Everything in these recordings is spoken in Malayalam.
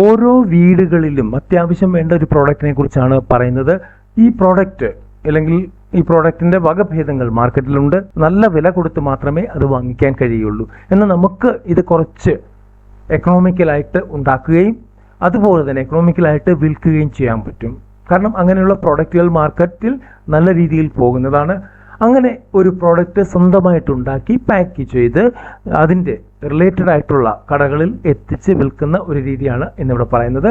ഓരോ വീടുകളിലും അത്യാവശ്യം വേണ്ട ഒരു പ്രോഡക്റ്റിനെ കുറിച്ചാണ് പറയുന്നത്. ഈ പ്രോഡക്റ്റ് അല്ലെങ്കിൽ ഈ പ്രോഡക്റ്റിന്റെ വകഭേദങ്ങൾ മാർക്കറ്റിലുണ്ട് നല്ല വില കൊടുത്ത് മാത്രമേ അത് വാങ്ങിക്കാൻ കഴിയുള്ളൂ. എന്നാൽ നമുക്ക് ഇത് കുറച്ച് എക്കണോമിക്കലായിട്ട് ഉണ്ടാക്കുകയും അതുപോലെ തന്നെ എക്കണോമിക്കലായിട്ട് വിൽക്കുകയും ചെയ്യാൻ പറ്റും. കാരണം അങ്ങനെയുള്ള പ്രോഡക്റ്റുകൾ മാർക്കറ്റിൽ നല്ല രീതിയിൽ പോകുന്നതാണ്. അങ്ങനെ ഒരു പ്രോഡക്റ്റ് സ്വന്തമായിട്ട് ഉണ്ടാക്കി പാക്ക് ചെയ്ത് അതിന്റെ റിലേറ്റഡ് ആയിട്ടുള്ള കടകളിൽ എത്തിച്ച് വിൽക്കുന്ന ഒരു രീതിയാണ് എന്നിവിടെ പറയുന്നത്.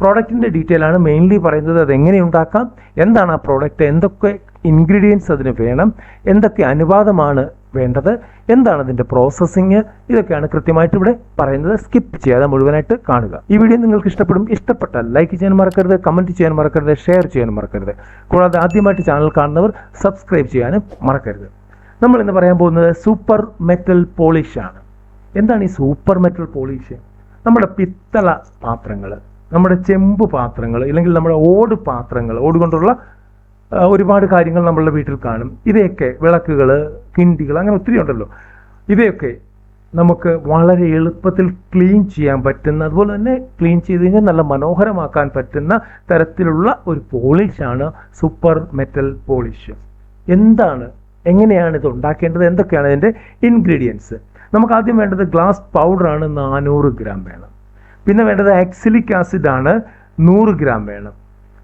പ്രോഡക്റ്റിന്റെ ഡീറ്റെയിൽ ആണ് മെയിൻലി പറയുന്നത് അത് എങ്ങനെ ഉണ്ടാക്കാം എന്താണ് ആ പ്രോഡക്റ്റ് എന്തൊക്കെ ഇൻഗ്രീഡിയൻസ് അതിന് വേണം. എന്തൊക്കെ അനുവാദമാണ് വേണ്ടത്? എന്താണ് അതിന്റെ പ്രോസസ്സിങ് ഇതൊക്കെയാണ് കൃത്യമായിട്ട് ഇവിടെ പറയുന്നത്. സ്കിപ്പ് ചെയ്യാതെ മുഴുവനായിട്ട് കാണുക. ഈ വീഡിയോ നിങ്ങൾക്ക് ഇഷ്ടപ്പെടും. ഇഷ്ടപ്പെട്ടാൽ ലൈക്ക് ചെയ്യാൻ മറക്കരുത്. കമന്റ് ചെയ്യാൻ മറക്കരുത്. ഷെയർ ചെയ്യാൻ മറക്കരുത്. കൂടാതെ ആദ്യമായിട്ട് ചാനൽ കാണുന്നവർ സബ്സ്ക്രൈബ് ചെയ്യാനും മറക്കരുത്. നമ്മൾ ഇന്ന് പറയാൻ പോകുന്നത് സൂപ്പർ മെറ്റൽ പോളിഷ് ആണ്. എന്താണ് ഈ സൂപ്പർ മെറ്റൽ പോളിഷ് നമ്മുടെ പിത്തള പാത്രങ്ങൾ നമ്മുടെ ചെമ്പ് പാത്രങ്ങൾ അല്ലെങ്കിൽ നമ്മുടെ ഓട് പാത്രങ്ങൾ ഓട് കൊണ്ടുള്ള ഒരുപാട് കാര്യങ്ങൾ നമ്മളുടെ വീട്ടിൽ കാണും. ഇവയൊക്കെ വിളക്കുകൾ കിണ്ടികൾ അങ്ങനെ ഒത്തിരി ഉണ്ടല്ലോ. ഇവയൊക്കെ നമുക്ക് വളരെ എളുപ്പത്തിൽ ക്ലീൻ ചെയ്യാൻ പറ്റുന്ന അതുപോലെ തന്നെ ക്ലീൻ ചെയ്ത് കഴിഞ്ഞാൽ നല്ല മനോഹരമാക്കാൻ പറ്റുന്ന തരത്തിലുള്ള ഒരു പോളിഷാണ് സൂപ്പർ മെറ്റൽ പോളിഷ് എന്താണ് എങ്ങനെയാണ് ഇത് ഉണ്ടാക്കേണ്ടത്? എന്തൊക്കെയാണ് ഇതിന്റെ ഇൻഗ്രീഡിയൻസ് നമുക്ക് ആദ്യം വേണ്ടത് ഗ്ലാസ് പൗഡറാണ് നാനൂറ് ഗ്രാം വേണം. പിന്നെ വേണ്ടത് ആക്സിലിക് ആസിഡാണ് നൂറ് ഗ്രാം വേണം.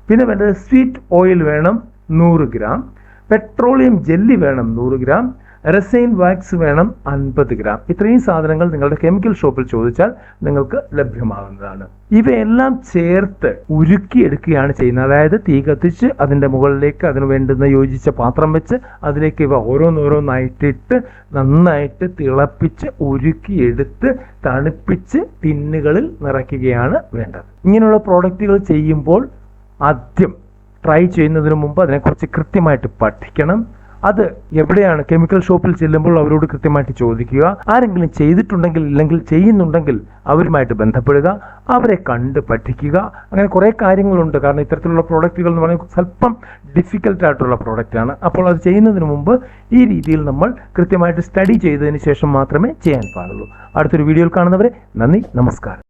പിന്നെ വേണ്ടത് സ്വീറ്റ് ഓയിൽ വേണം. നൂറ് ഗ്രാം. പെട്രോളിയം ജെല്ലി വേണം നൂറ് ഗ്രാം. റെസൈൻ വാക്സ് വേണം അൻപത് ഗ്രാം. ഇത്രയും സാധനങ്ങൾ നിങ്ങളുടെ കെമിക്കൽ ഷോപ്പിൽ ചോദിച്ചാൽ നിങ്ങൾക്ക് ലഭ്യമാകുന്നതാണ് ഇവയെല്ലാം ചേർത്ത് ഉരുക്കി ഉരുക്കിയെടുക്കുകയാണ് ചെയ്യുന്നത്. അതായത് തീ കത്തിച്ച് അതിന്റെ മുകളിലേക്ക് അതിന് വേണ്ടുന്ന യോജിച്ച പാത്രം വെച്ച് അതിലേക്ക് ഇവ ഓരോന്നോരോന്നായിട്ടിട്ട് നന്നായിട്ട് തിളപ്പിച്ച് ഉരുക്കിയെടുത്ത് തണുപ്പിച്ച് ടിന്നുകളിൽ നിറയ്ക്കുകയാണ് വേണ്ടത്. ഇങ്ങനെയുള്ള പ്രോഡക്റ്റുകൾ ചെയ്യുമ്പോൾ ആദ്യം ട്രൈ ചെയ്യുന്നതിന് മുമ്പ് അതിനെക്കുറിച്ച് കൃത്യമായിട്ട് പഠിക്കണം. അത് എവിടെയാണ്? കെമിക്കൽ ഷോപ്പിൽ ചെല്ലുമ്പോൾ അവരോട് കൃത്യമായിട്ട് ചോദിക്കുക. ആരെങ്കിലും ചെയ്തിട്ടുണ്ടെങ്കിൽ ഇല്ലെങ്കിൽ ചെയ്യുന്നുണ്ടെങ്കിൽ അവരുമായിട്ട് ബന്ധപ്പെടുക. അവരെ കണ്ട് പഠിക്കുക. അങ്ങനെ കുറേ കാര്യങ്ങളുണ്ട്. കാരണം ഇത്തരത്തിലുള്ള പ്രോഡക്റ്റുകൾ എന്ന് പറയുന്നത് സ്വല്പം ഡിഫിക്കൽട്ട് ആയിട്ടുള്ള പ്രോഡക്റ്റാണ് അപ്പോൾ അത് ചെയ്യുന്നതിന് മുമ്പ് ഈ രീതിയിൽ നമ്മൾ കൃത്യമായിട്ട് സ്റ്റഡി ചെയ്തതിന് ശേഷം മാത്രമേ ചെയ്യാൻ പാടുള്ളൂ. അടുത്തൊരു വീഡിയോയിൽ കാണുന്നവരെ നന്ദി നമസ്കാരം.